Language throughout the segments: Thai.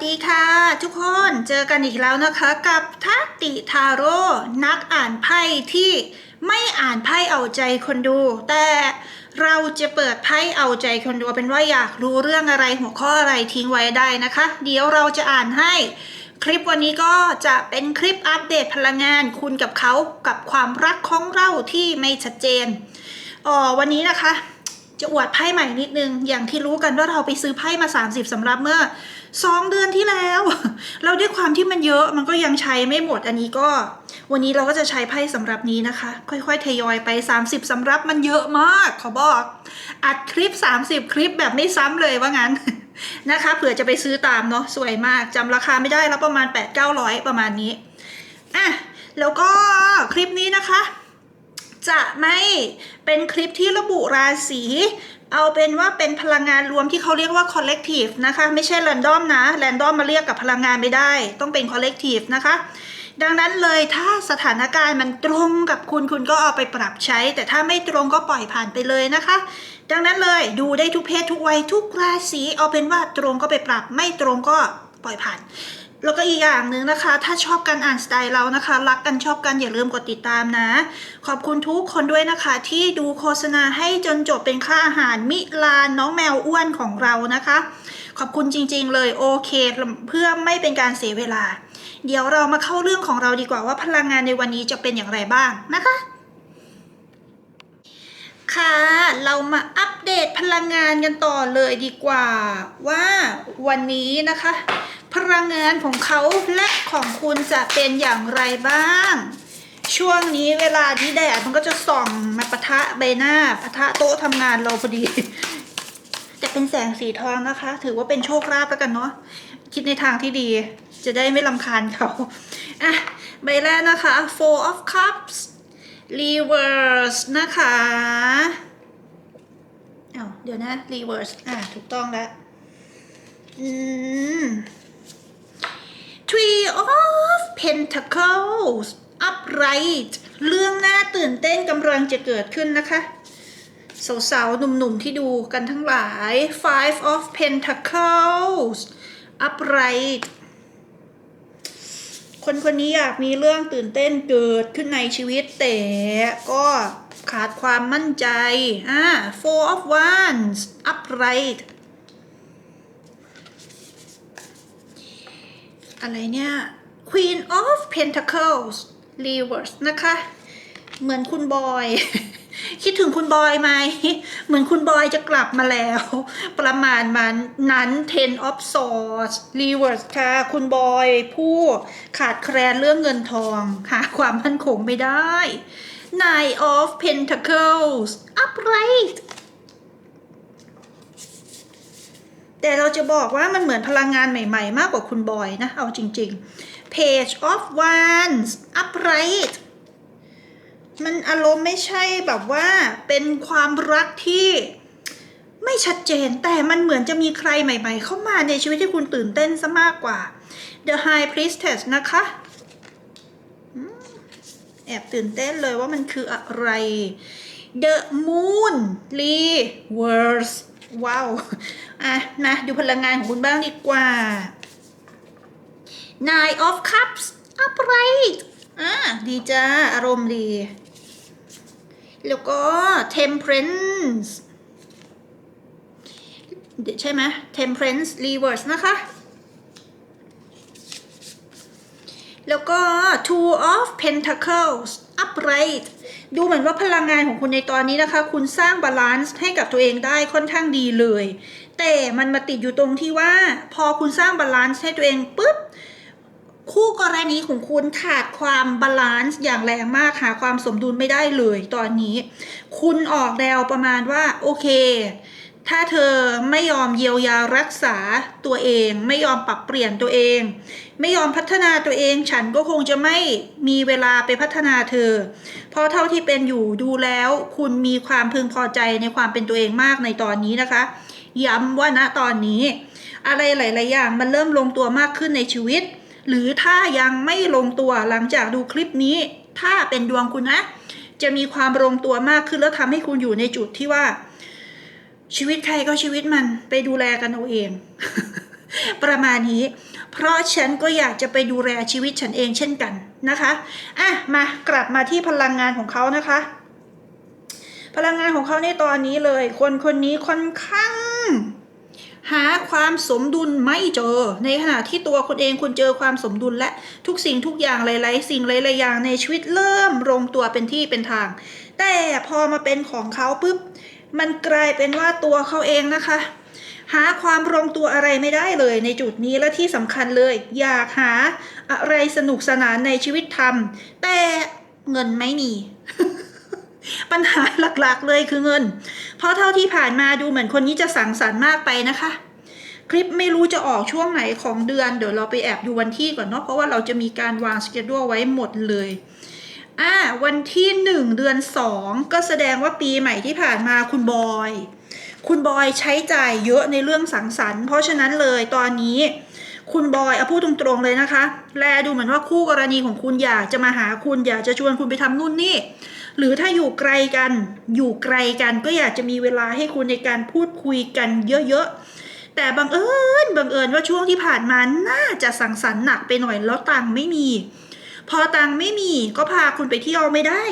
วัสดีค่ะ ทุกคนเจอกันอีกแล้วนะคะกับทักติทาโร่นักอ่านไพ่ที่ไม่อ่านไพ่เอาใจคนดู แต่เราจะเปิดไพ่เอาใจคนดูเป็นว่าอยากรู้เรื่องอะไรหัวข้ออะไรทิ้งไว้ได้นะคะ เดี๋ยวเราจะอ่านให้ คลิปวันนี้ก็จะเป็นคลิปอัปเดตพลังงานคุณกับเขากับความรักของเราที่ไม่ชัดเจนอ๋อวันนี้นะคะ จะอวดไพ่ใหม่นิดนึงอย่างที่รู้กันว่าเราไปซื้อไพ่มา 30สำหรับเมื่อ 2เดือนที่แล้ว เราด้วยความที่มันเยอะมันก็ยังใช้ไม่หมดอันนี้ก็ วันนี้เราก็จะใช้ไพ่สำหรับนี้นะคะ ค่อยๆทยอยไป 30สำรับมันเยอะมากขาบอกอัดคลิป 30 คลิปแบบไม่ซ้ำเลยว่างั้นนะคะเผื่อจะไปซื้อตามเนาะสวยมากจำราคาไม่ได้แล้วประมาณ 8-900 ประมาณนี้อะแล้วก็คลิปนี้นะคะ จะไม่เป็นคลิปที่ระบุราศี เอาเป็นว่าเป็นพลังงานรวมที่เขาเรียกว่า collective นะคะ ไม่ใช่ random นะ random มาเรียกกับพลังงานไม่ได้ ต้องเป็น collective นะคะ ดังนั้นเลยถ้าสถานการณ์มันตรงกับคุณคุณก็เอาไปปรับใช้ แต่ถ้าไม่ตรงก็ปล่อยผ่านไปเลยนะคะ ดังนั้นเลยดูได้ทุกเพศทุกวัยทุกราศีเอาเป็นว่าตรงก็ไปปรับไม่ตรงก็ปล่อยผ่าน แล้วก็อีกอย่างหนึ่งนะคะ ถ้าชอบการอ่านสไตล์เรานะคะ รักกันชอบกันอย่าลืมกดติดตามนะ ขอบคุณทุกคนด้วยนะคะ ที่ดูโฆษณาให้จนจบเป็นค่าอาหารมิลานน้องแมวอ้วนของเรานะคะ ขอบคุณจริงๆเลยโอเค เพื่อไม่เป็นการเสียเวลา เดี๋ยวเรามาเข้าเรื่องของเราดีกว่าว่าพลังงานในวันนี้จะเป็นอย่างไรบ้างนะคะ ค่ะ เรามาอัปเดตพลังงานกันต่อเลยดีกว่า ว่าวันนี้นะคะ พลังงานของเขาและของคุณจะเป็นอย่างไรบ้าง ช่วงนี้เวลาที่แดดมันก็จะส่องมาปะทะใบหน้าปะทะโต๊ะทำงานเราพอดีแต่เป็นแสงสีทองนะคะ ถือว่าเป็นโชคลาภแล้วกันเนาะคิดในทางที่ดีจะได้ไม่ลำคาญเขาอะใบแรกนะคะ four of cups reverse นะคะเอ้าเดี๋ยวนะ reverse อะ ถูกต้องแล้วอืม Three of Pentacles upright เรื่องน่าตื่นเต้นกำลังจะเกิดขึ้นนะคะสาวๆหนุ่มๆที่ดูกันทั้งหลาย Five of Pentacles upright คนคนนี้อยากมีเรื่องตื่นเต้นเกิดขึ้นในชีวิตแต่ก็ขาดความมั่นใจ อ่า Four of Wands upright อะไรเนี่ย Queen of Pentacles reverse นะคะ เหมือนคุณบอย คิดถึงคุณบอยไหม เหมือนคุณบอยจะกลับมาแล้ว ประมาณมันนั้น Ten of Swords reverse ค่ะ คุณบอยผู้ขาดแคลนเรื่องเงินทองหาความมั่นคงไม่ได้ Nine of Pentacles upright แต่เราจะบอกว่ามันเหมือนพลังงานใหม่ ๆ มากกว่าคุณบอยนะ เอาจริง ๆ Page of Wands upright มันอารมณ์ไม่ใช่แบบว่าเป็นความรักที่ไม่ชัดเจนแต่มันเหมือนจะมีใครใหม่ ๆ เข้ามาในชีวิตที่คุณตื่นเต้นซะมากกว่า The High Priestess นะคะแอบตื่นเต้นเลยว่ามันคืออะไร The Moon Reverse ว้าว อะนะดูพลังงานของคุณบ้างดีกว่า Nine of Cups upright อะดีจ้า อารมณ์ดี แล้วก็ Temperance ใช่ไหม Temperance reverse นะคะ แล้วก็ Two of Pentacles upright ดูเหมือนว่าพลังงานของคุณในตอนนี้นะคะ คุณสร้างบาลานซ์ให้กับตัวเองได้ค่อนข้างดีเลย แต่มันมาติดอยู่ตรงที่ว่า พอคุณสร้างบาลานซ์ให้ตัวเองปุ๊บ คู่กรณีของคุณขาดความบาลานซ์อย่างแรงมากหาความสมดุลไม่ได้เลยตอนนี้ คุณออกแนวประมาณว่า โอเค ถ้าเธอไม่ยอมเยียวยารักษาตัวเอง ไม่ยอมปรับเปลี่ยนตัวเอง ไม่ยอมพัฒนาตัวเอง ฉันก็คงจะไม่มีเวลาไปพัฒนาเธอ เพราะเท่าที่เป็นอยู่ดูแล้ว คุณมีความพึงพอใจในความเป็นตัวเองมากในตอนนี้นะคะ ย้ำว่าณตอนนี้ อะไรหลาย ๆ อย่างมันเริ่มลงตัวมากขึ้นในชีวิต หรือถ้ายังไม่ลงตัวหลังจากดูคลิปนี้ ถ้าเป็นดวงคุณนะ จะมีความลงตัวมากขึ้นแล้วทำให้คุณอยู่ในจุดที่ว่า ชีวิตใครก็ชีวิตมันไปดูแลกันเอาเอง ประมาณนี้ เพราะฉันก็อยากจะไปดูแลชีวิตฉันเองเช่นกันนะคะอะมากลับมาที่พลังงานของเขานะคะ พลังงานของเขาในตอนนี้เลย คนคนนี้ค่อนข้าง หาความสมดุลไม่เจอ ในขณะที่ตัวคนเองคุณเจอความสมดุลและทุกสิ่งทุกอย่างหลายๆ สิ่งหลายๆอย่างในชีวิตเริ่มลงตัวเป็นที่เป็นทาง แต่พอมาเป็นของเขาปุ๊บมันกลายเป็นว่าตัวเขาเองนะคะ หาความลงตัวอะไรไม่ได้เลยในจุดนี้และที่สำคัญเลย อยากหาอะไรสนุกสนานในชีวิตทำแต่เงินไม่มี ปัญหาหลักๆเลยคือเงิน เพราะเท่าที่ผ่านมาดูเหมือนคนนี้จะสังสรรค์มากไปนะคะ คลิปไม่รู้จะออกช่วงไหนของเดือน เดี๋ยวเราไปแอบดูวันที่ก่อนเนาะเพราะว่าเราจะมีการวางสเกจดไว้หมดเลยอ่าวันที่หนึ่งเดือนสองก็แสดงว่าปีใหม่ที่ผ่านมาคุณบอย คุณบอยใช้จ่ายเยอะในเรื่องสังสรรค์ เพราะฉะนั้นเลยตอนนี้คุณบอยเอาพูดตรงๆเลยนะคะ แลดูเหมือนว่าคู่กรณีของคุณอยากจะมาหาคุณอยากจะชวนคุณไปทำนู่นนี่ หรือถ้าอยู่ไกลกัน อยู่ไกลกันก็อยากจะมีเวลาให้คุณในการพูดคุยกันเยอะๆ แต่บังเอิญบังเอิญว่าช่วงที่ผ่านมาน่าจะสังสรรค์หนักไปหน่อยแล้วตังไม่มี พอตังไม่มีก็พาคุณไปเที่ยวไม่ได้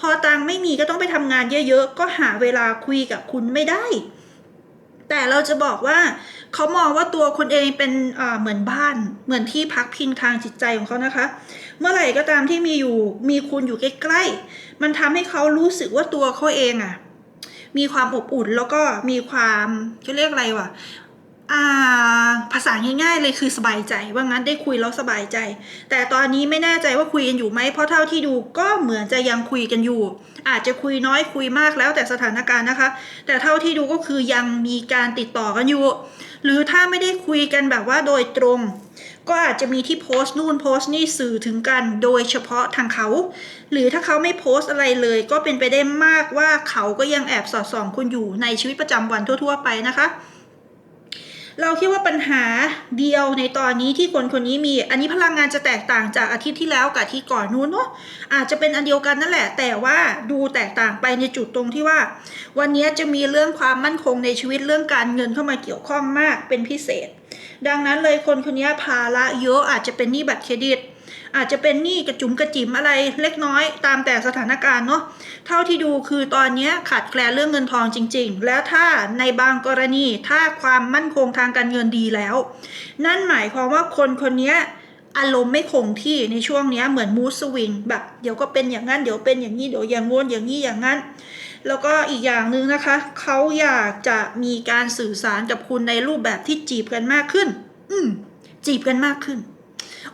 พอตังไม่มีก็ต้องไปทำงานเยอะๆ ก็หาเวลาคุยกับคุณไม่ได้ แต่เราจะบอกว่าเขามองว่าตัวคุณเองเป็นเหมือนบ้าน เหมือนที่พักพิงทางจิตใจของเขานะคะ เมื่อไหร่ก็ตามที่มีอยู่มีคุณอยู่ใกล้ๆมันทำให้เขารู้สึกว่าตัวเขาเองอะมีความอบอุ่นแล้วก็มีความเขาเรียกอะไรวะ ภาษาง่ายๆเลยคือสบายใจ ว่างั้นได้คุยแล้วสบายใจ แต่ตอนนี้ไม่แน่ใจว่าคุยกันอยู่ไหมเพราะเท่าที่ดูก็เหมือนจะยังคุยกันอยู่ อาจจะคุยน้อยคุยมากแล้วแต่สถานการณ์นะคะ แต่เท่าที่ดูก็คือยังมีการติดต่อกันอยู่ หรือถ้าไม่ได้คุยกันแบบว่าโดยตรง ก็อาจจะมีที่โพสต์นู่นโพสต์นี่สื่อถึงกันโดยเฉพาะทางเขา หรือถ้าเขาไม่โพสต์อะไรเลย ก็เป็นไปได้มากว่าเขาก็ยังแอบสอดส่องคุณอยู่ในชีวิตประจำวันทั่ว ๆ ไปนะคะ เราคิดว่าปัญหาเดียวในตอนนี้ที่คนคนนี้มี อันนี้พลังงานจะแตกต่างจากอาทิตย์ที่แล้วกับที่ก่อนนู้นเนาะอาจจะเป็นอันเดียวกันนั่นแหละ แต่ว่าดูแตกต่างไปในจุดตรงที่ว่า วันนี้จะมีเรื่องความมั่นคงในชีวิตเรื่องการเงินเข้ามาเกี่ยวข้องมากเป็นพิเศษ ดังนั้นเลยคนคนนี้ภาระเยอะอาจจะเป็นหนี้บัตรเครดิต อาจจะเป็นหนี้กระจุมกระจิ๋มอะไรเล็กน้อยตามแต่สถานการณ์เนาะเท่าที่ดูคือตอนนี้ขาดแคลนเรื่องเงินทองจริง ๆ แล้วถ้าในบางกรณีถ้าความมั่นคงทางการเงินดีแล้ว นั่นหมายความว่าคนคนนี้อารมณ์ไม่คงที่ในช่วงนี้เหมือนมูสวิงแบบเดี๋ยวก็เป็นอย่างนั้นเดี๋ยวเป็นอย่างนี้เดี๋ยวอย่างงวนอย่างนี้อย่างนั้น แล้วก็อีกอย่างหนึ่งนะคะเขาอยากจะมีการสื่อสารกับคุณในรูปแบบที่จีบกันมากขึ้น อืมจีบกันมากขึ้น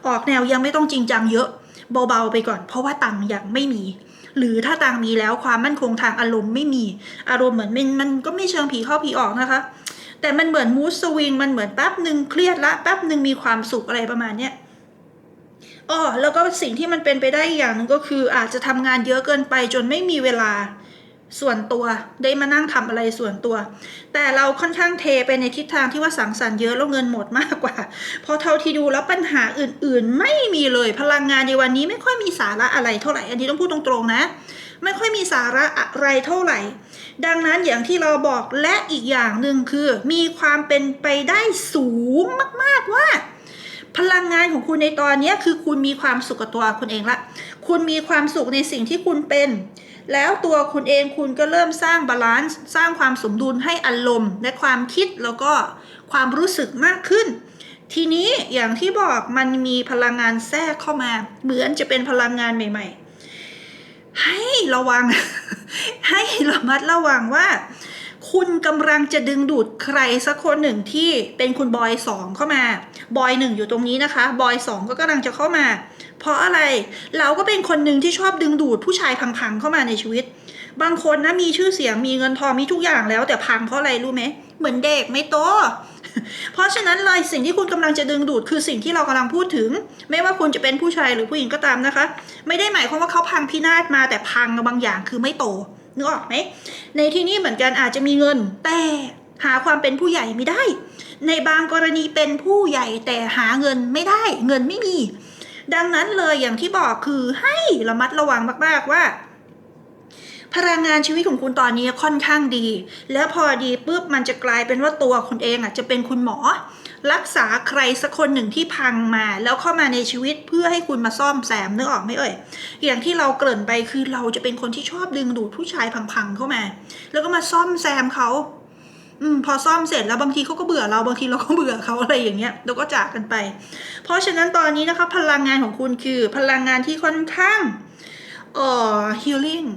ออกแนวยังไม่ต้องจริงจังเยอะเบาๆไปก่อน เพราะว่าตังค์ยังไม่มี หรือถ้าตังค์มีแล้วความมั่นคงทางอารมณ์ไม่มี อารมณ์เหมือนมันมันก็ไม่เชิงผีเข้าผีออกนะคะ แต่มันเหมือนมูสสวิงมันเหมือนแป๊บหนึ่งเครียดละแป๊บหนึ่งมีความสุขอะไรประมาณเนี้ยอ๋อแล้วก็สิ่งที่มันเป็นไปได้อีกอย่างหนึ่งก็คืออาจจะทำงานเยอะเกินไปจนไม่มีเวลา ส่วนตัวได้มานั่งทำอะไรส่วนตัว แต่เราค่อนข้างเทไปในทิศทางที่ว่าสังสรรค์เยอะแล้วเงินหมดมากกว่าพราะเท่าที่ดูแล้วปัญหาอื่นๆ ไม่มีเลยพลังงานในวันนี้ไม่ค่อยมีสาระอะไรเท่าไหร่ อันนี้ต้องพูดตรงๆนะ ไม่ค่อยมีสาระอะไรเท่าไหร่ ดังนั้นอย่างที่เราบอกและอีกอย่างหนึ่งคือ มีความเป็นไปได้สูงมากๆว่า พลังงานของคุณในตอนนี้คือคุณมีความสุขกับตัวคุณเองละ คุณมีความสุขในสิ่งที่คุณเป็น แล้วตัวคุณเองคุณก็เริ่มสร้างบาลานซ์สร้างความสมดุลให้อารมณ์และความคิดแล้วก็ความรู้สึกมากขึ้น ทีนี้อย่างที่บอกมันมีพลังงานแทรกเข้ามา เหมือนจะเป็นพลังงานใหม่ ๆ ให้ระวัง ให้ระมัดระวังว่า คุณกำลังจะดึงดูดใครสักคนหนึ่งที่เป็นคุณบอยสองเข้ามา บอยหนึ่งอยู่ตรงนี้นะคะ บอยสองก็กำลังจะเข้ามา เพราะอะไร เราก็เป็นคนหนึ่งที่ชอบดึงดูดผู้ชายพังๆเข้ามาในชีวิต บางคนนะมีชื่อเสียงมีเงินทองมีทุกอย่างแล้ว แต่พังเพราะอะไรรู้ไหม เหมือนเด็กไม่โต เพราะฉะนั้นเลยสิ่งที่คุณกำลังจะดึงดูดคือสิ่งที่เรากำลังพูดถึง ไม่ว่าคุณจะเป็นผู้ชายหรือผู้หญิงก็ตามนะคะ ไม่ได้หมายความว่าเขาพังพินาศมาแต่พังบางอย่างคือไม่โต นึกออกไหมในที่นี้เหมือนกันอาจจะมีเงิน แต่หาความเป็นผู้ใหญ่ไม่ได้ ในบางกรณีเป็นผู้ใหญ่แต่หาเงินไม่ได้ เงินไม่มี ดังนั้นเลยอย่างที่บอกคือให้ระมัดระวังมาก ๆว่า พลังงานชีวิตของคุณตอนนี้ค่อนข้างดี แล้วพอดีปุ๊บมันจะกลายเป็นว่าตัวคุณเองอะจะเป็นคุณหมอ รักษาใครสักคนหนึ่งที่พังมา แล้วเข้ามาในชีวิตเพื่อให้คุณมาซ่อมแซมนึกออกไหมเอ่ยอย่างที่เราเกริ่นไปคือเราจะเป็นคนที่ชอบดึงดูดผู้ชายพังๆเข้ามา แล้วก็มาซ่อมแซมเขาอืมพอซ่อมเสร็จแล้วบางทีเขาก็เบื่อเราบางทีเราก็เบื่อเขาอะไรอย่างเงี้ยแล้วก็จากกันไป เพราะฉะนั้นตอนนี้นะคะพลังงานของคุณคือพลังงานที่ค่อนข้างเอ่อ healing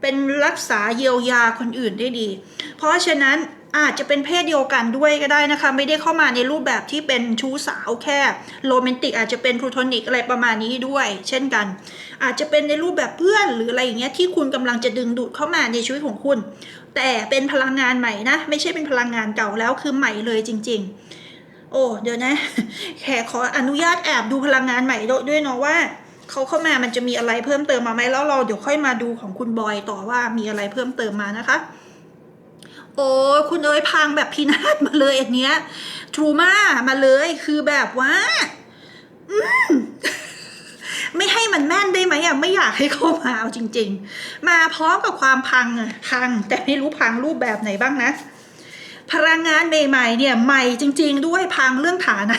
เป็นรักษาเยียวยาคนอื่นได้ดี เพราะฉะนั้นอาจจะเป็นเพศเดียวกันด้วยก็ได้นะคะ ไม่ได้เข้ามาในรูปแบบที่เป็นชู้สาวแค่โรแมนติกอาจจะเป็นพลูโทนิกอะไรประมาณนี้ด้วย เช่นกัน อาจจะเป็นในรูปแบบเพื่อนหรืออะไรอย่างเงี้ยที่คุณกำลังจะดึงดูดเข้ามาในชีวิตของคุณ แต่เป็นพลังงานใหม่นะ ไม่ใช่เป็นพลังงานเก่าแล้วคือใหม่เลยจริง ๆ โอ้เดี๋ยวนะแขกขออนุญาตแอบดูพลังงานใหม่ด้วยเนาะว่า เขาเข้ามามันจะมีอะไรเพิ่มเติมมาไหมแล้วเราเดี๋ยวค่อยมาดูของคุณบอยต่อว่ามีอะไรเพิ่มเติมมานะคะ โอ้คุณเอ้ยพังแบบพินาศมาเลยอันเนี้ยทรูมามาเลยคือแบบว่า อืมไม่ให้มันแม่นได้ไหมอะไม่อยากให้เข้ามาเอาจริง ๆ มาพร้อมกับความพังอะพังแต่ไม่รู้พังรูปแบบไหนบ้างนะ พลังงานใหม่ๆเนี่ยใหม่จริง ๆ ด้วยพังเรื่องฐานะ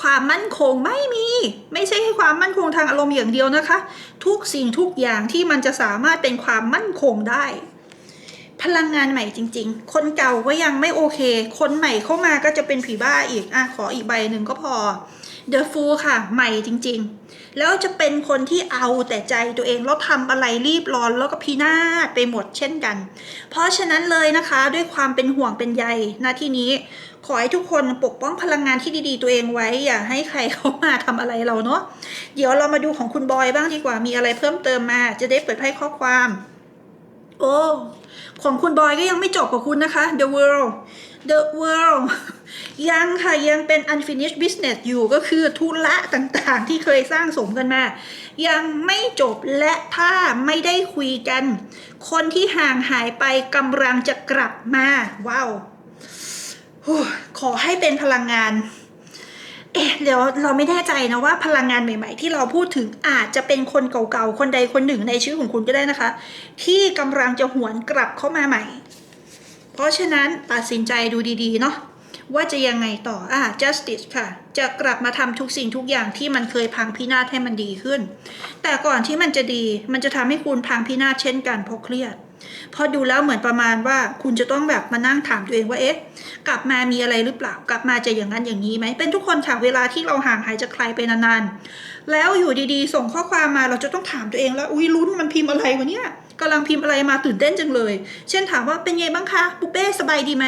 ความมั่นคงไม่มี ไม่ใช่แค่ความมั่นคงทางอารมณ์อย่างเดียวนะคะ ทุกสิ่งทุกอย่างที่มันจะสามารถเป็นความมั่นคงได้ พลังงานใหม่จริง ๆ คนเก่าก็ยังไม่โอเค คนใหม่เข้ามาก็จะเป็นผีบ้าอีกอะขออีกใบหนึ่งก็พอ The Fool ค่ะ ใหม่จริง ๆ แล้วจะเป็นคนที่เอาแต่ใจตัวเองแล้วทำอะไรรีบร้อนแล้วก็พินาศไปหมดเช่นกัน เพราะฉะนั้นเลยนะคะด้วยความเป็นห่วงเป็นใยนาที่นี้ ขอให้ทุกคนปกป้องพลังงานที่ดีๆ ตัวเองไว้ อย่าให้ใครเข้ามาทำอะไรเราเนาะเดี๋ยวเรามาดูของคุณบอยบ้างดีกว่ามีอะไรเพิ่มเติมมา จะได้เปิดไพ่ข้อความ โอ้ของคุณบอยก็ยังไม่จบกับคุณนะคะ The World The World ยังค่ะยังเป็น unfinished business อยู่ก็คือธุระต่างๆ ที่เคยสร้างสมกันมา ยังไม่จบและถ้าไม่ได้คุยกัน คนที่ห่างหายไปกำลังจะกลับมา ว้าวขอให้เป็นพลังงาน เอ๊ะเดี๋ยวเราไม่แน่ใจนะว่าพลังงานใหม่ ๆ ที่เราพูดถึงอาจจะเป็นคนเก่าๆ คนใดคนหนึ่งในชีวิตของคุณก็ได้นะคะ ที่กำลังจะหวนกลับเข้ามาใหม่ เพราะฉะนั้นตัดสินใจดูดีๆเนาะว่าจะยังไงต่ออ่า justice ค่ะ จะกลับมาทำทุกสิ่งทุกอย่างที่มันเคยพังพินาศให้มันดีขึ้น แต่ก่อนที่มันจะดี มันจะทำให้คุณพังพินาศเช่นกันเพราะเครียดพอดูแล้วเหมือนประมาณว่าคุณจะต้องแบบมานั่งถามตัวเองว่าเอ๊ะ กลับมามีอะไรหรือเปล่ากลับมาจะอย่างนั้นอย่างนี้ไหมเป็นทุกคนค่ะเวลาที่เราห่างหายจากใครไปนานๆแล้วอยู่ดีๆ ส่งข้อความมาเราจะต้องถามตัวเองแล้วอุ้ยลุ้นมันพิมพ์อะไรวะเนี่ย กำลังพิมพ์อะไรมาตื่นเต้นจังเลย เช่นถามว่าเป็นไงบ้างคะปุเป้สบายดีไหม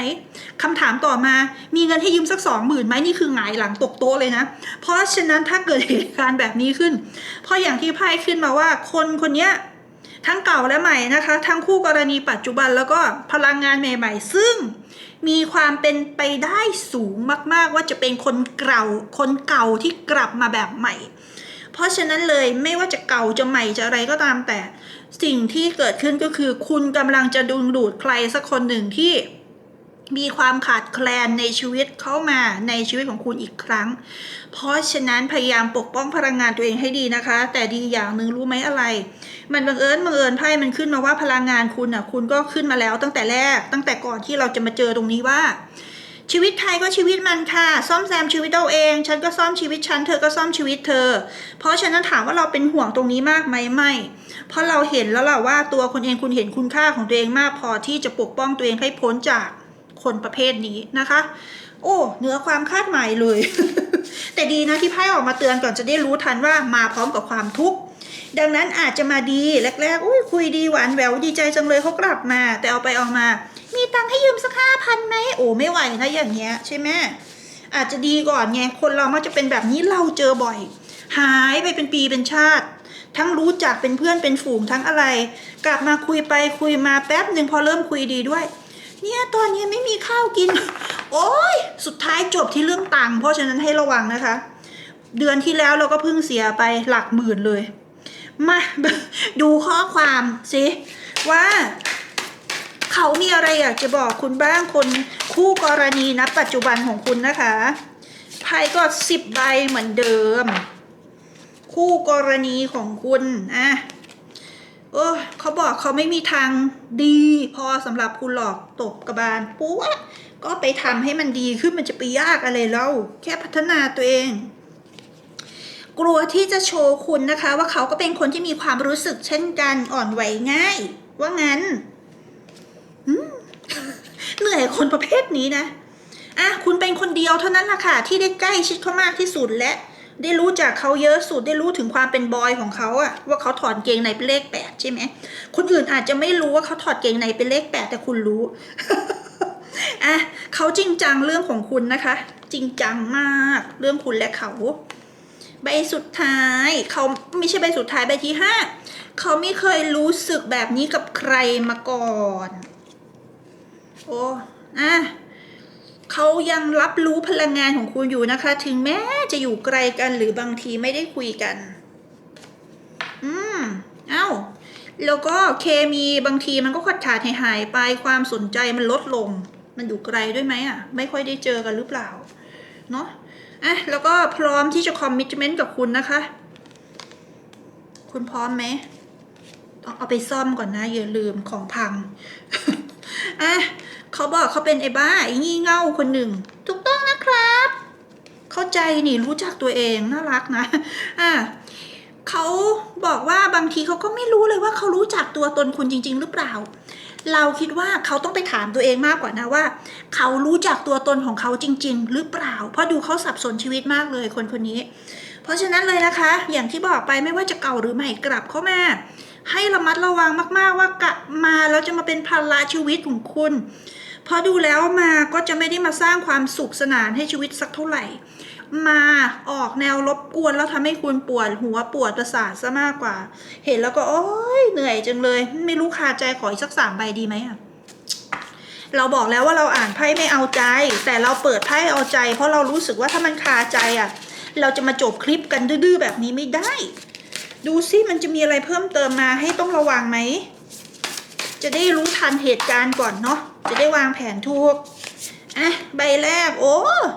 คำถามต่อมา มีเงินให้ยืมสักสองหมื่นไหมนี่คือหงายหลังตกโต๊ะเลยนะ เพราะฉะนั้นถ้าเกิดเหตุการณ์แบบนี้ขึ้น เพราะอย่างที่ไพ่ขึ้นมาว่าคนคนเนี้ยทั้งเก่าและใหม่นะคะ ทั้งคู่กรณีปัจจุบันแล้วก็พลังงานใหม่ ๆ ซึ่งมีความเป็นไปได้สูงมากๆ ว่าจะเป็นคนเก่า คนเก่าที่กลับมาแบบใหม่ เพราะฉะนั้นเลยไม่ว่าจะเก่าจะใหม่จะอะไรก็ตามแต่ สิ่งที่เกิดขึ้นก็คือ คุณกำลังจะดึงดูดใครสักคนหนึ่งที่มีความขาดแคลนในชีวิตเข้ามาในชีวิตของคุณอีกครั้ง เพราะฉะนั้นพยายามปกป้องพลังงานตัวเองให้ดีนะคะ แต่ดีอย่างหนึ่งรู้ไหมอะไร มันบังเอิญบังเอิญไพ่มันขึ้นมาว่าพลังงานคุณอะ คุณก็ขึ้นมาแล้วตั้งแต่แรก ตั้งแต่ก่อนที่เราจะมาเจอตรงนี้ว่า ชีวิตใครก็ชีวิตมันค่ะ ซ่อมแซมชีวิตเราเอง ฉันก็ซ่อมชีวิตฉัน เธอก็ซ่อมชีวิตเธอ เพราะฉะนั้นถามว่าเราเป็นห่วงตรงนี้มากไหมไม่ เพราะเราเห็นแล้วล่ะว่าตัวคุณเองคุณเห็นคุณค่าของตัวเองมากพอที่จะปกป้องตัวเองให้พ้นจากคนประเภทนี้นะคะ โอ้เหนือความคาดหมายเลย แต่ดีนะที่ไพ่ออกมาเตือนก่อนจะได้รู้ทันว่ามาพร้อมกับความทุกข์ดังนั้นอาจจะมาดีแรกๆอุ้ยคุยดีหวานแหววดีใจจังเลยเขากลับมา แต่เอาไปเอามา ตังค์ให้ยืมสักห้าพันไหมโอ้ไม่ไหวนะอย่างเงี้ยใช่ไหมอาจจะดีก่อนไงคนเรามักจะเป็นแบบนี้เราเจอบ่อย หายไปเป็นปีเป็นชาติ ทั้งรู้จักเป็นเพื่อนเป็นฝูงทั้งอะไร กลับมาคุยไปคุยมาแป๊บหนึ่งพอเริ่มคุยดีด้วย เนี่ยตอนนี้ไม่มีข้าวกิน โอ้ยสุดท้ายจบที่เรื่องตังค์เพราะฉะนั้นให้ระวังนะคะ เดือนที่แล้วเราก็เพิ่งเสียไปหลักหมื่นเลย มาดูข้อความสิว่า เขามีอะไรอยากจะบอกคุณบ้างคนคู่กรณีนะปัจจุบันของคุณนะคะไพ่ก็สิบใบเหมือนเดิม คู่กรณีของคุณอะโอ้เขาบอกเขาไม่มีทางดีพอสำหรับคุณหรอกตบกระบาลปุ๊ะก็ไปทำให้มันดีขึ้นมันจะไปยากอะไรเล่าแค่พัฒนาตัวเอง กลัวที่จะโชว์คุณนะคะ ว่าเขาก็เป็นคนที่มีความรู้สึกเช่นกันอ่อนไหวง่าย ว่างั้น เหนื่อยคนประเภทนี้นะอะคุณเป็นคนเดียวเท่านั้นล่ะค่ะ ที่ได้ใกล้ชิดเขามากที่สุดและ ได้รู้จักเขาเยอะสุดได้รู้ถึงความเป็นบอยของเขาอะว่าเขาถอดเกงในเป็นเลขแปดใช่ไหมคนอื่นอาจจะไม่รู้ว่าเขาถอดเกงในเป็นเลขแปดแต่คุณรู้อะเขาจริงจังเรื่องของคุณนะคะ จริงจังมากเรื่องคุณและเขา ใบสุดท้ายเขาไม่ใช่ใบสุดท้ายใบที่ห้าเขาไม่เคยรู้สึกแบบนี้กับใครมาก่อน โอ้อะเขายังรับรู้พลังงานของคุณอยู่นะคะ ถึงแม้จะอยู่ไกลกันหรือบางทีไม่ได้คุยกัน อืม เอ้า แล้วก็เคมีบางทีมันก็ขาดขาดหายไปความสนใจมันลดลง มันอยู่ไกลด้วยไหมอะ ไม่ค่อยได้เจอกันหรือเปล่า เนาะอะแล้วก็พร้อมที่จะคอมมิชเมนต์กับคุณนะคะ คุณพร้อมไหมต้องเอาไปซ่อมก่อนนะ อย่าลืมของพัง อะเขาบอกเขาเป็นไอ้บ้าไอ้งี่เง่าคนหนึ่ง ถูกต้องนะครับ เข้าใจนี่รู้จักตัวเองน่ารักนะอะเขาบอกว่าบางทีเขาก็ไม่รู้เลยว่าเขารู้จักตัวตนคุณจริง ๆ หรือเปล่า เราคิดว่าเขาต้องไปถามตัวเองมากกว่านะว่า เขารู้จักตัวตนของเขาจริง ๆ หรือเปล่า เพราะดูเขาสับสนชีวิตมากเลยคนคนนี้ เพราะฉะนั้นเลยนะคะ อย่างที่บอกไปไม่ว่าจะเก่าหรือใหม่กลับเข้ามา ให้ระมัดระวังมากๆว่ากลับมาแล้วจะมาเป็นภาระชีวิตของคุณ เพราะดูแล้วมาก็จะไม่ได้มาสร้างความสุขสนานให้ชีวิตสักเท่าไหร่ มาออกแนวรบกวนแล้วทำให้คุณปวดหัวปวดประสาทซะมากกว่า เห็นแล้วก็โอ๊ยเหนื่อยจังเลย ไม่รู้คาใจขออีกสักสามใบดีไหมอะเราบอกแล้วว่าเราอ่านไพ่ไม่เอาใจ แต่เราเปิดไพ่เอาใจ เพราะเรารู้สึกว่าถ้ามันคาใจอะเราจะมาจบคลิปกันดื้อๆแบบนี้ไม่ได้ ดูซิมันจะมีอะไรเพิ่มเติมมาให้ต้องระวังไหม จะได้รู้ทันเหตุการณ์ก่อนเนาะ จะได้วางแผนถูกอะใบแรก โอ้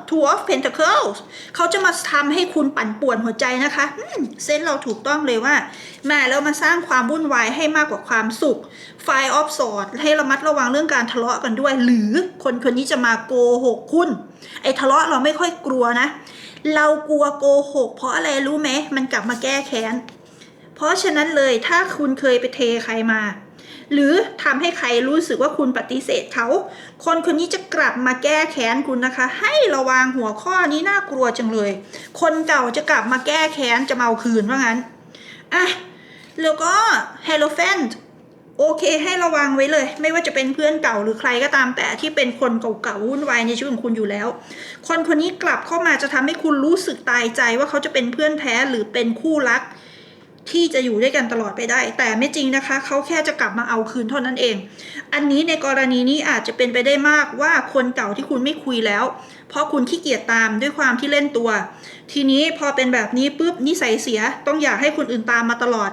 Two of Pentacles เขาจะมาทำให้คุณปั่นป่วนหัวใจนะคะอืมเซนเราถูกต้องเลยว่า มาแล้วมาสร้างความวุ่นวายให้มากกว่าความสุข Five of Swords ให้ระมัดระวังเรื่องการทะเลาะกันด้วย หรือคนคนนี้จะมาโกหกคุณ ไอ้ทะเลาะเราไม่ค่อยกลัวนะ เรากลัวโกหก เพราะอะไรรู้ไหม มันกลับมาแก้แค้น เพราะฉะนั้นเลยถ้าคุณเคยไปเทใครมา หรือทำให้ใครรู้สึกว่าคุณปฏิเสธเขา คนคนนี้จะกลับมาแก้แค้นคุณนะคะ ให้ระวังหัวข้อนี้น่ากลัวจังเลย คนเก่าจะกลับมาแก้แค้นจะมาเอาคืนว่างั้นอะแล้วก็ h e l o f a n t โอเคให้ระวังไว้เลย ไม่ว่าจะเป็นเพื่อนเก่าหรือใครก็ตามแต่ที่เป็นคนเก่าๆวุ่นวายในชีวิตของคุณอยู่แล้ว คนคนนี้กลับเข้ามาจะทำให้คุณรู้สึกตายใจว่าเขาจะเป็นเพื่อนแท้หรือเป็นคู่รัก ที่จะอยู่ด้วยกันตลอดไปได้ แต่ไม่จริงนะคะ เขาแค่จะกลับมาเอาคืนเท่านั้นเอง อันนี้ในกรณีนี้อาจจะเป็นไปได้มากว่าคนเก่าที่คุณไม่คุยแล้ว เพราะคุณขี้เกียจตามด้วยความที่เล่นตัว ทีนี้พอเป็นแบบนี้ปุ๊บนิสัยเสียต้องอยากให้คนอื่นตามมาตลอด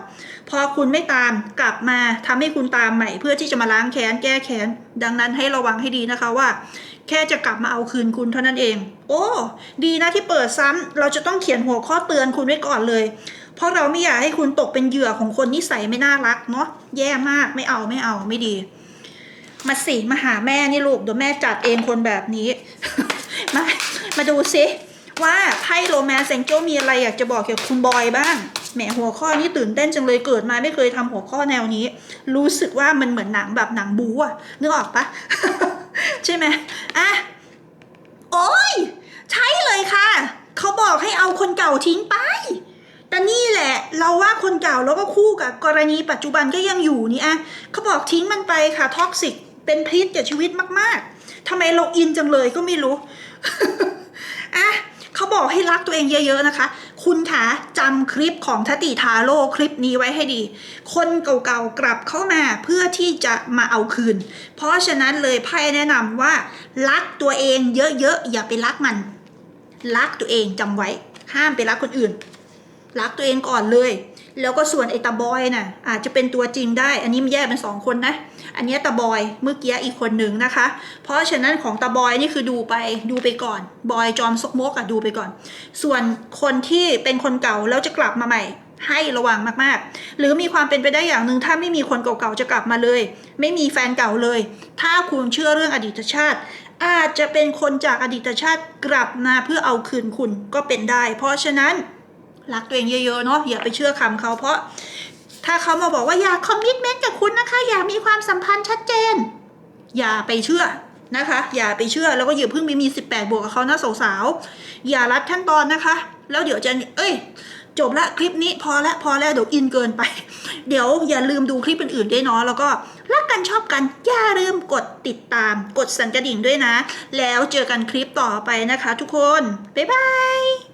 พอคุณไม่ตามกลับมาทำให้คุณตามใหม่ เพื่อที่จะมาล้างแค้นแก้แค้นดังนั้นให้ระวังให้ดีนะคะว่า แค่จะกลับมาเอาคืนคุณเท่านั้นเอง โอ้ ดีนะที่เปิดซ้ำเราจะต้องเขียนหัวข้อเตือนคุณไว้ก่อนเลย เพราะเราไม่อยากให้คุณตกเป็นเหยื่อของคนนิสัยไม่น่ารักเนาะแย่มากไม่เอาไม่เอาไม่ดี มาสิมาหาแม่นี่ลูกเดี๋ยวแม่จัดเองคนแบบนี้ มามาดูซิว่าไพ่โรแมนเซงโจมีอะไรอยากจะบอกเกี่ยวกับคุณบอยบ้างแหมหัวข้อนี้ตื่นเต้นจังเลยเกิดมาไม่เคยทำหัวข้อแนวนี้ รู้สึกว่ามันเหมือนหนังแบบหนังบูอะนึกออกปะใช่ไหมอะโอ้ย ใช่เลยค่ะ เขาบอกให้เอาคนเก่าทิ้งไป แต่นี่แหละ เราว่าคนเก่าแล้วก็คู่กับกรณีปัจจุบันก็ยังอยู่นี่อะเขาบอกทิ้งมันไปค่ะท็อกซิกเป็นพิษกับชีวิตมากๆทำไมเราอินจังเลยก็ไม่รู้อะเขาบอกให้รักตัวเองเยอะ ๆ นะคะ คุณคะจำคลิปของทติทาโร่คลิปนี้ไว้ให้ดี คนเก่าๆกลับเข้ามาเพื่อที่จะมาเอาคืน เพราะฉะนั้นเลยไพ่แนะนำว่า รักตัวเองเยอะ ๆ อย่าไปรักมัน รักตัวเองจำไว้ ห้ามไปรักคนอื่น รักตัวเองก่อนเลย แล้วก็ส่วนไอ้ตาบอยน่ะอาจจะเป็นตัวจริงได้ อันนี้มันแยกเป็นสองคนนะ อันนี้ตาบอยเมื่อกี้อีกคนหนึ่งนะคะ เพราะฉะนั้นของตาบอยนี่คือดูไปดูไปก่อน บอยจอมซกมกอะดูไปก่อน ส่วนคนที่เป็นคนเก่าแล้วจะกลับมาใหม่ให้ระวังมากๆ หรือมีความเป็นไปได้อย่างหนึ่งถ้าไม่มีคนเก่าๆจะกลับมาเลย ไม่มีแฟนเก่าเลย ถ้าคุณเชื่อเรื่องอดีตชาติ อาจจะเป็นคนจากอดีตชาติกลับมาเพื่อเอาคืนคุณก็เป็นได้ เพราะฉะนั้น รักตัวเองเยอะๆเนาะอย่าไปเชื่อคำเขาเพราะ ถ้าเขามาบอกว่าอยากคอมมิชเมนต์กับคุณนะคะ อยากมีความสัมพันธ์ชัดเจน อย่าไปเชื่อนะคะ อย่าไปเชื่อแล้วก็อย่าเพิ่งไปมี 18 บวกกับเขานะสาวๆอย่ารัดขั้นตอนนะคะ แล้วเดี๋ยวจะเอ้ย จบละคลิปนี้พอละพอแล้วเดี๋ยวอินเกินไป เดี๋ยวอย่าลืมดูคลิปอื่นๆด้วยเนาะแล้วก็รักกันชอบกันอย่าลืมกดติดตาม กดสั่นกระดิ่งด้วยนะ แล้วเจอกันคลิปต่อไปนะคะ ทุกคนบ๊ายบาย